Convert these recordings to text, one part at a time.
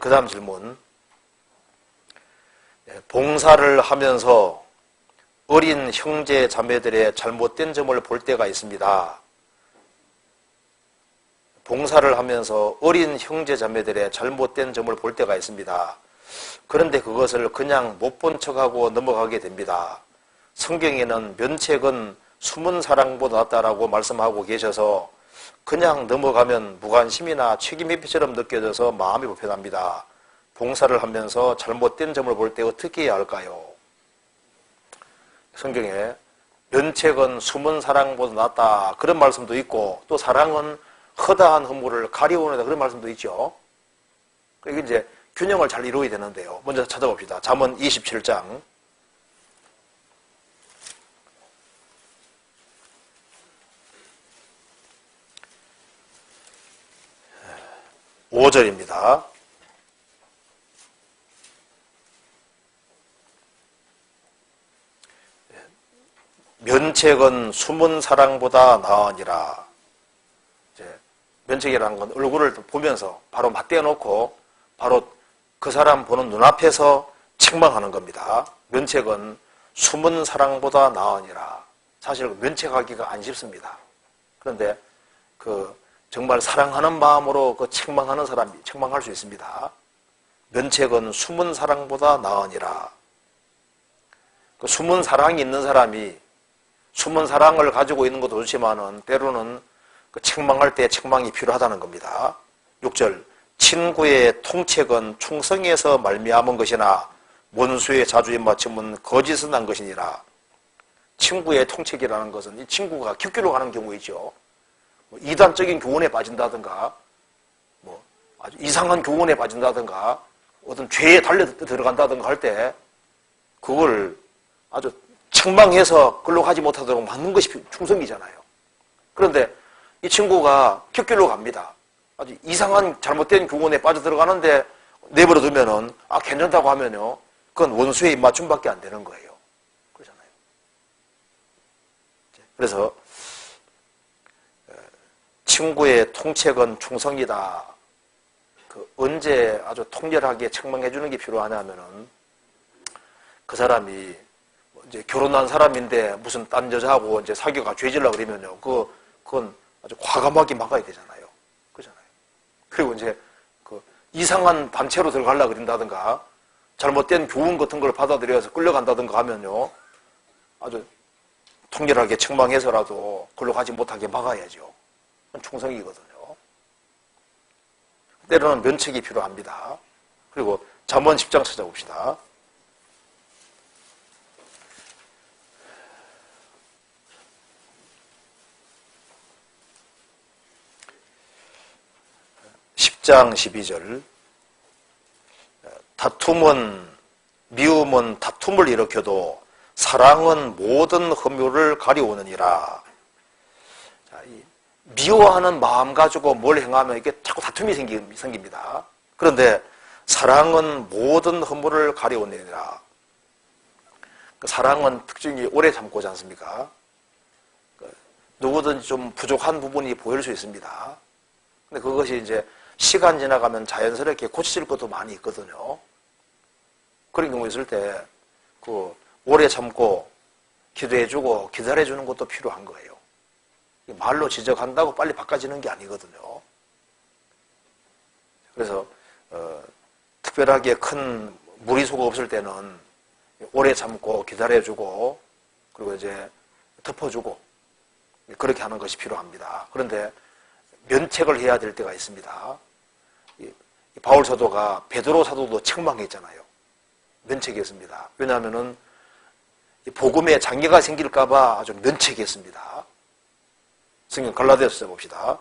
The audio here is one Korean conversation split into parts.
그 다음 질문. 네, 봉사를 하면서 어린 형제 자매들의 잘못된 점을 볼 때가 있습니다. 봉사를 하면서 어린 형제 자매들의 잘못된 점을 볼 때가 있습니다. 그런데 그것을 그냥 못 본 척하고 넘어가게 됩니다. 성경에는 면책은 숨은 사랑보다 낫다라고 말씀하고 계셔서 그냥 넘어가면 무관심이나 책임 회피처럼 느껴져서 마음이 불편합니다. 봉사를 하면서 잘못된 점을 볼 때 어떻게 해야 할까요? 성경에 면책은 숨은 사랑보다 낫다 그런 말씀도 있고 또 사랑은 허다한 허물을 가리우는다 그런 말씀도 있죠. 이게 이제 균형을 잘 이루어야 되는데요. 먼저 찾아봅시다. 잠언 27장 5절입니다. 면책은 숨은 사랑보다 나으니라. 면책이라는 건 얼굴을 보면서 바로 맞대어 놓고 바로 그 사람 보는 눈앞에서 책망하는 겁니다. 면책은 숨은 사랑보다 나으니라. 사실 면책하기가 안 쉽습니다. 그런데 그 정말 사랑하는 마음으로 그 책망하는 사람이 책망할 수 있습니다. 면책은 숨은 사랑보다 나으니라. 그 숨은 사랑이 있는 사람이 숨은 사랑을 가지고 있는 것도 좋지만은 때로는 그 책망할 때 책망이 필요하다는 겁니다. 6절 친구의 통책은 충성에서 말미암은 것이나 원수의 자주에 맞춤은 거짓은 난 것이니라. 친구의 통책이라는 것은 이 친구가 격기로 가는 경우 있죠. 뭐 이단적인 교훈에 빠진다든가, 뭐 아주 이상한 교훈에 빠진다든가, 어떤 죄에 달려 들어간다든가 할 때, 그걸 아주 책망해서 글로 가지 못하도록 막는 것이 충성이잖아요. 그런데 이 친구가 격길로 갑니다. 아주 이상한 잘못된 교훈에 빠져 들어가는데 내버려 두면은, 아, 괜찮다고 하면요. 그건 원수의 입맞춤밖에 안 되는 거예요. 그러잖아요. 그래서 친구의 통책은 충성이다. 그 언제 아주 통렬하게 책망해 주는 게 필요하냐면은 그 사람이 뭐 이제 결혼한 사람인데 무슨 딴 여자하고 이제 사귀어가 죄질라 그러면요. 그 그건 아주 과감하게 막아야 되잖아요. 그잖아요. 그리고 이제 그 이상한 단체로 들어가려 그런다든가 잘못된 교훈 같은 걸 받아들여서 끌려간다든가 하면요. 아주 통렬하게 책망해서라도 글로 가지 못하게 막아야죠. 충성이거든요. 때로는 면책이 필요합니다. 그리고 잠언 10장 찾아봅시다. (10장 12절) 다툼은 미움은 다툼을 일으켜도 사랑은 모든 흠유를 가리우느니라. 미워하는 마음 가지고 뭘 행하면 이게 자꾸 다툼이 생깁니다. 그런데 사랑은 모든 허물을 가려오느니라. 그 사랑은 특징이 오래 참고지 않습니까? 그 누구든지 좀 부족한 부분이 보일 수 있습니다. 근데 그것이 이제 시간 지나가면 자연스럽게 고쳐질 것도 많이 있거든요. 그런 경우 있을 때, 그, 오래 참고, 기도해주고, 기다려주는 것도 필요한 거예요. 말로 지적한다고 빨리 바꿔지는 게 아니거든요. 그래서 어, 특별하게 큰 무리수가 없을 때는 오래 참고 기다려주고 그리고 이제 덮어주고 그렇게 하는 것이 필요합니다. 그런데 면책을 해야 될 때가 있습니다. 바울 사도가 베드로 사도도 책망했잖아요. 면책했습니다. 왜냐하면은 복음에 장애가 생길까봐 아주 면책했습니다. 성경 갈라디아서 봅시다.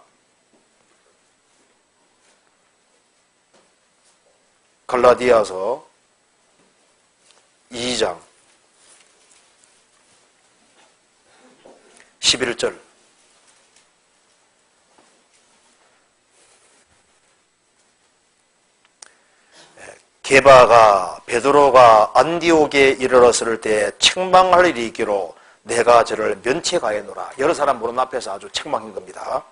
갈라디아서 2장 11절 게바가 베드로가 안디옥에 이르렀을 때 책망할 일이 있기로 내가 저를 면책하였노라. 여러 사람 보는 앞에서 아주 책망인 겁니다.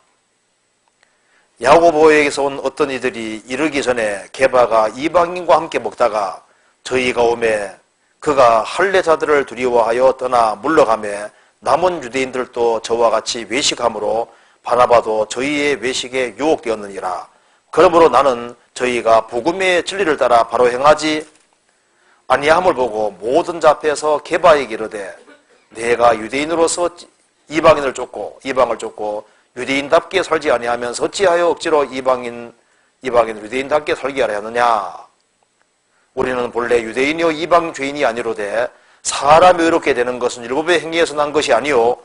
야고보에게서 온 어떤 이들이 이르기 전에 게바가 이방인과 함께 먹다가 저희가 오매 그가 할례자들을 두려워하여 떠나 물러가매 남은 유대인들도 저와 같이 외식함으로 바나바도 저희의 외식에 유혹되었느니라. 그러므로 나는 저희가 복음의 진리를 따라 바로 행하지 아니함을 보고 모든 자 앞에서 게바에게 이르되 내가 유대인으로서 이방인을 쫓고 이방을 쫓고 유대인답게 살지 아니하면서 어찌하여 억지로 이방인 이방인 유대인답게 살게 하려 하느냐? 우리는 본래 유대인이요 이방 죄인이 아니로되 사람이 의롭게 되는 것은 율법의 행위에서 난 것이 아니요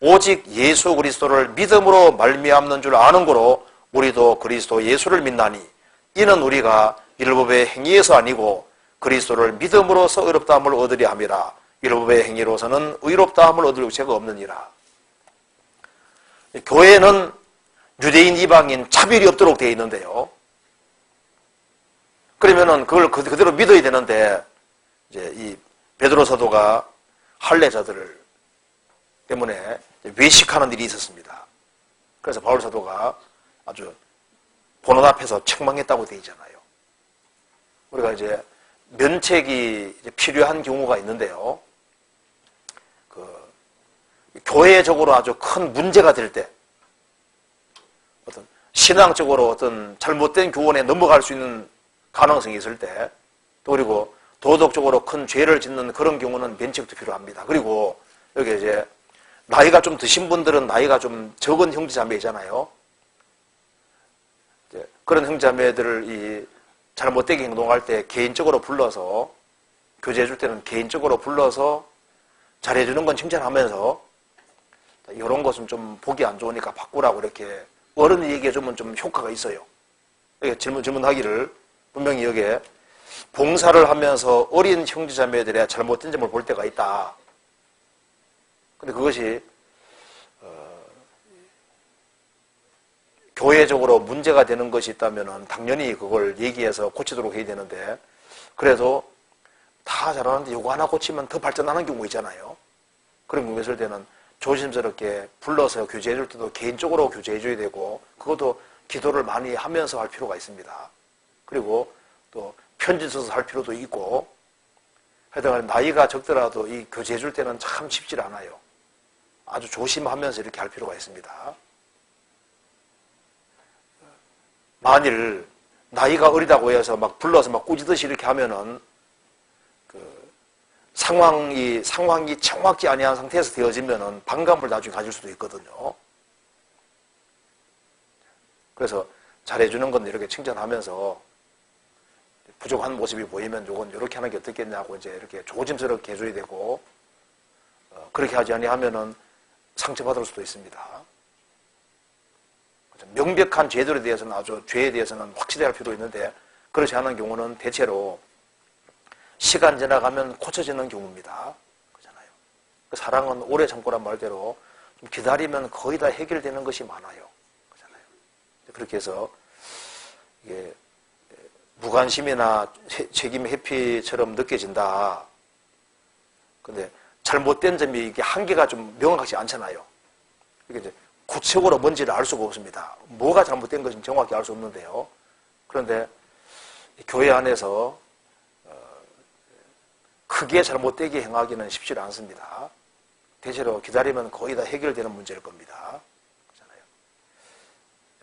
오직 예수 그리스도를 믿음으로 말미암는 줄 아는 거로 우리도 그리스도 예수를 믿나니 이는 우리가 율법의 행위에서 아니고 그리스도를 믿음으로서 의롭다함을 얻으려 함이라 율법의 행위로서는 의롭다함을 얻을 죄가 없느니라 교회는 유대인 이방인 차별이 없도록 되어 있는데요. 그러면은 그걸 그- 그대로 믿어야 되는데 이제 이 베드로 사도가 할례자들을 때문에 외식하는 일이 있었습니다. 그래서 바울 사도가 아주 본원 앞에서 책망했다고 되어 있잖아요. 우리가 이제 면책이 필요한 경우가 있는데요. 그 교회적으로 아주 큰 문제가 될 때, 어떤 신앙적으로 어떤 잘못된 교원에 넘어갈 수 있는 가능성이 있을 때, 또 그리고 도덕적으로 큰 죄를 짓는 그런 경우는 면책도 필요합니다. 그리고 여기 이제 나이가 좀 드신 분들은 나이가 좀 적은 형제자매잖아요. 이제 그런 형제자매들을 이 잘못되게 행동할 때 개인적으로 불러서 교제해 줄 때는 개인적으로 불러서 잘해주는 건 칭찬하면서 이런 것은 좀 보기 안 좋으니까 바꾸라고 이렇게 어른이 얘기해주면 좀 효과가 있어요. 질문, 질문하기를 분명히 여기에 봉사를 하면서 어린 형제자매들의 잘못된 점을 볼 때가 있다. 근데 그것이 어, 교회적으로 문제가 되는 것이 있다면 당연히 그걸 얘기해서 고치도록 해야 되는데 그래도 다 잘하는데 요거 하나 고치면 더 발전하는 경우 있잖아요. 그런 경우 있을 때는 조심스럽게 불러서 교제해 줄 때도 개인적으로 교제해 줘야 되고 그것도 기도를 많이 하면서 할 필요가 있습니다. 그리고 또 편지 써서 할 필요도 있고 하여튼 나이가 적더라도 이 교제해 줄 때는 참 쉽지 않아요. 아주 조심하면서 이렇게 할 필요가 있습니다. 만일 나이가 어리다고 해서 막 불러서 막 꾸짖듯이 이렇게 하면은 그 상황이 상황이 정확지 아니한 상태에서 되어지면은 반감을 나중에 가질 수도 있거든요. 그래서 잘해주는 건 이렇게 칭찬하면서 부족한 모습이 보이면 요건 이렇게 하는 게 어떻겠냐고 이제 이렇게 조심스럽게 해줘야 되고 어, 그렇게 하지 아니하면은 상처받을 수도 있습니다. 명백한 죄들에 대해서는 아주 죄에 대해서는 확실히 할 필요 있는데 그렇지 않은 경우는 대체로 시간 지나가면 고쳐지는 경우입니다. 그렇잖아요. 그 사랑은 오래 참고란 말대로 좀 기다리면 거의 다 해결되는 것이 많아요. 그렇잖아요. 그렇게 해서 이게 무관심이나 책임 회피처럼 느껴진다. 근데 잘못된 점이 이게 한계가 좀 명확하지 않잖아요. 이게 이제 구체적으로 뭔지를 알 수가 없습니다. 뭐가 잘못된 것인지 정확히 알 수 없는데요. 그런데 교회 안에서 어, 크게 잘못되게 행하기는 쉽지 않습니다. 대체로 기다리면 거의 다 해결되는 문제일 겁니다.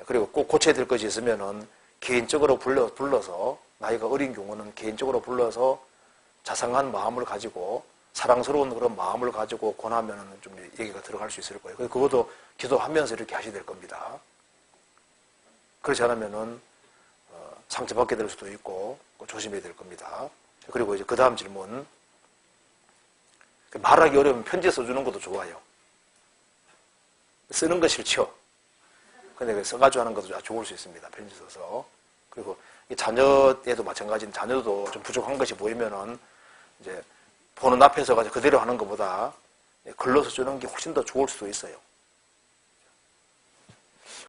그리고 꼭 고쳐야 될 것이 있으면은 개인적으로 불러, 불러서 나이가 어린 경우는 개인적으로 불러서 자상한 마음을 가지고 사랑스러운 그런 마음을 가지고 권하면 좀 얘기가 들어갈 수 있을 거예요. 그것도 기도하면서 이렇게 하셔야 될 겁니다. 그렇지 않으면은 어, 상처받게 될 수도 있고 조심해야 될 겁니다. 그리고 이제 그 다음 질문. 말하기 어려우면 편지 써주는 것도 좋아요. 쓰는 거 싫죠? 근데 써가지고 하는 것도 좋을 수 있습니다. 편지 써서. 그리고 자녀에도 마찬가지인 자녀도 좀 부족한 것이 보이면은 이제 보는 앞에서 가지고 그대로 하는 것보다 글로 써주는 게 훨씬 더 좋을 수도 있어요.